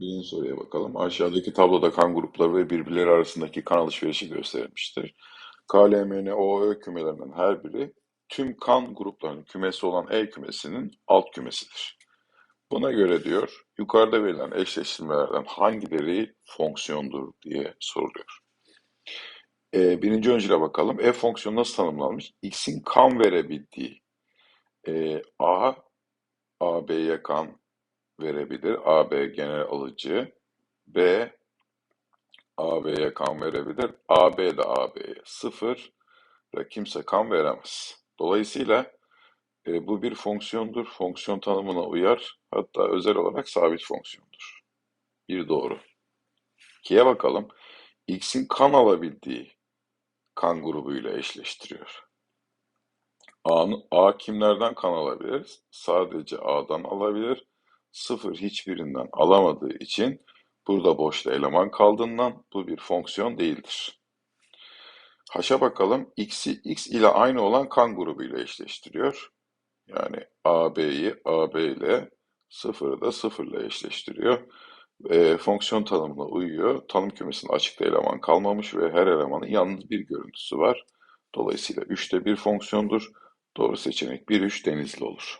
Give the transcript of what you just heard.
Birinci soruya bakalım. Aşağıdaki tabloda kan grupları ve birbirleri arasındaki kan alışverişi gösterilmiştir. K, L, M, N, O, Ö kümelerinden her biri tüm kan gruplarının kümesi olan E kümesinin alt kümesidir. Buna göre diyor, yukarıda verilen eşleştirmelerden hangileri fonksiyondur diye soruluyor. Ee, birinci öncüle bakalım. F fonksiyonu nasıl tanımlanmış? X'in kan verebildiği e, A, AB'ye kan verebilir. AB genel alıcı. B, AB'ye kan verebilir. AB de AB'ye sıfır ve kimse kan veremez. Dolayısıyla e, bu bir fonksiyondur. Fonksiyon tanımına uyar. Hatta özel olarak sabit fonksiyondur. Bir doğru. İkiye bakalım. X'in kan alabildiği kan grubuyla eşleştiriyor. A, A kimlerden kan alabilir? Sadece A'dan alabilir. Sıfır hiçbirinden alamadığı için burada boşta eleman kaldığından bu bir fonksiyon değildir. H'a bakalım. X'i X ile aynı olan kan grubuyla eşleştiriyor. Yani AB'yi AB ile sıfırı da sıfırla eşleştiriyor. E, fonksiyon tanımına uyuyor. Tanım kümesinde açıkta eleman kalmamış ve her elemanın yalnız bir görüntüsü var. Dolayısıyla 3'te bir fonksiyondur. Doğru seçenek 1, 3 denizli olur.